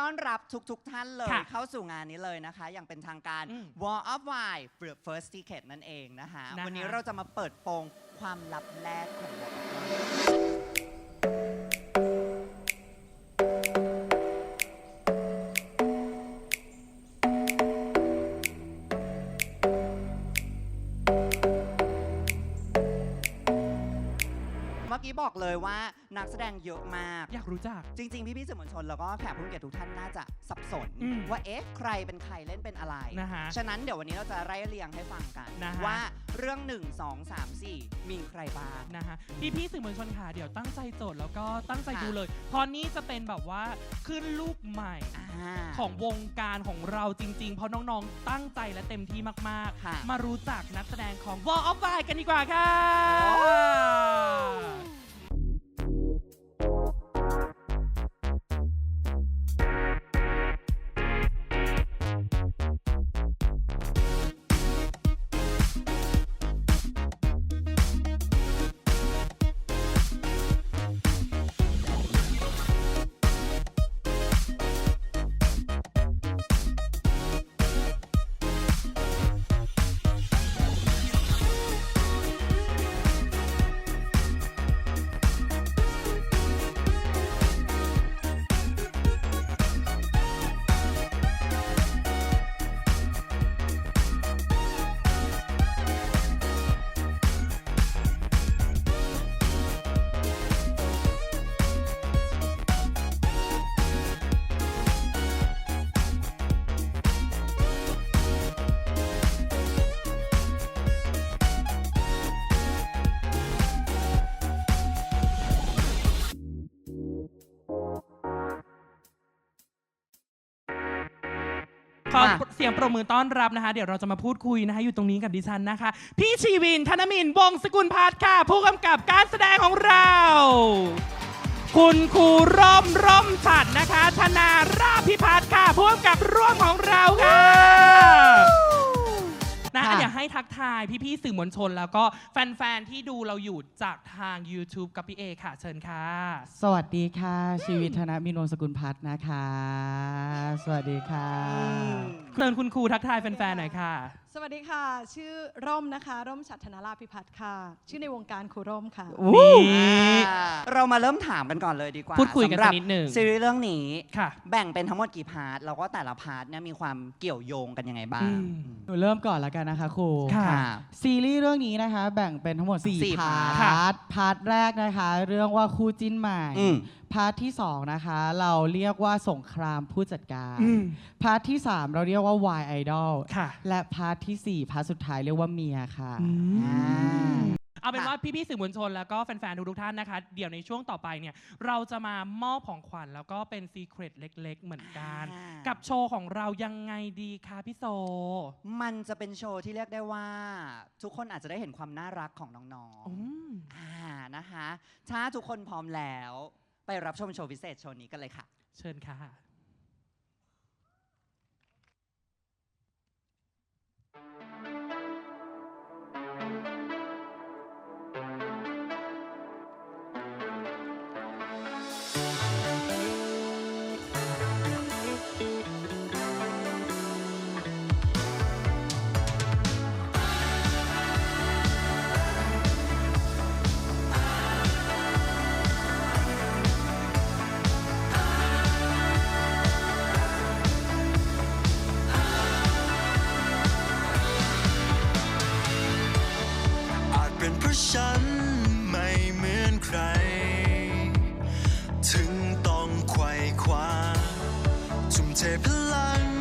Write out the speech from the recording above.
ต้อนรับทุกๆทท่านเลย ค่ะเข้าสู่งานนี้เลยนะคะ อย่างเป็นทางการ อืม Wall of Wine First Ticket นั่นเองนะคะ นะคะ วันนี้เราจะมาเปิดโปงความลับแรกของเรา บอกเลยว่านักแสดงเยอะมาก อยากรู้จัก จริง ๆ พี่ๆสื่อมวลชนแล้วก็แขกผู้มีเกียรติทุกท่านน่าจะสับสน อืมว่าเอ๊ะใครเป็นใครเล่นเป็นอะไร นะฮะฉะนั้นเดี๋ยววันนี้เราจะไล่เรียงให้ฟังกัน นะฮะ ว่าเรื่อง 1 2 3 4 มีใครบ้าง นะฮะพี่พี่ๆสื่อมวลชนค่ะเดี๋ยวตั้งใจโจทย์แล้วก็ตั้งใจค่ะ ดูเลยเพราะนี่จะเป็นแบบว่าขึ้นรูปใหม่ อ่า ของวงการของเราจริง ๆ เพราะน้องๆ ตั้งใจและเต็มที่มากค่ะ ๆ มารู้จักนักแสดงของ Wall of Fire กันดีกว่าค่ะ โอ้ ขอมาเสียงปรบมือต้อนรับนะคะ เดี๋ยวเราจะมาพูดคุยนะคะ อยู่ตรงนี้กับดิฉันนะคะ พี่ชีวินธนมินทร์วงศ์สกุลพัฒน์ค่ะ ผู้กำกับการแสดงของเรา คุณครูร่มร่มฉัดนะคะ ธนาราชพิพัฒน์ค่ะผู้กำกับร่วมของเราค่ะ นะค่ะเดี๋ยวให้ทักทายพี่ๆสื่อมวลชน แล้วก็แฟนๆที่ดูเราอยู่จากทาง YouTube กับพี่เอค่ะ เชิญค่ะ สวัสดีค่ะ ชีวิตธนมินนท์สกุลพัฒน์นะคะ สวัสดีค่ะเชิญคุณครูทักทายแฟนๆหน่อยค่ะ สวัสดีค่ะ ชื่อร่มนะคะ ร่มฉัตรธนาราพิพัฒน์ค่ะ ชื่อในวงการครูร่มค่ะ นี่อ่า เรามาเริ่มถามกันก่อนเลยดีกว่าพูดคุยกันสำหรับสักนิดหนึ่ง ซีรีส์เรื่องนี้ ค่ะ แบ่งเป็นทั้งหมดกี่พาร์ทแล้วก็แต่ละพาร์ทเนี่ยมีความเกี่ยวโยงกันยังไงบ้างอืม หนูเริ่มก่อนแล้วกันนะคะครูค่ะค่ะซีรีส์เรื่องนี้นะคะ แบ่งเป็นทั้งหมดสี่4พาพาร์ทร์ทพาร์ทแรกนะคะ เรื่องว่าคู่จิ้นใหม่ อืม พาร์ทที่2นะคะ เราเรียกว่าสงครามผู้จัดการ อืมพาร์ทที่3เราเรียกว่า Y Idol ค่ะและพาร์ททีสี่4พาร์ทสุดท้ายเรียกว่าเมียค่ะอ่า เอาเป็นค่ะว่าพี่ๆสื่อมวลชนแล้วก็แฟนๆทุกๆท่านนะคะ เดี๋ยวในช่วงต่อไปเนี่ยเราจะมามอบของขวัญแล้วก็เป็นซีเครตเล็ก ๆ เหมือนกัน อ่ากับโชว์ของเรายังไงดีคะพี่โซ มันจะเป็นโชว์ที่เรียกได้ว่า ทุกคนอาจจะได้เห็นความน่ารักของน้องอืมๆอ่านะคะ ถ้าทุกคนพร้อมแล้ว ไปรับชมโชว์พิเศษโชว์นี้กันเลยค่ะ เชิญค่ะ ทุ่มเทพลัง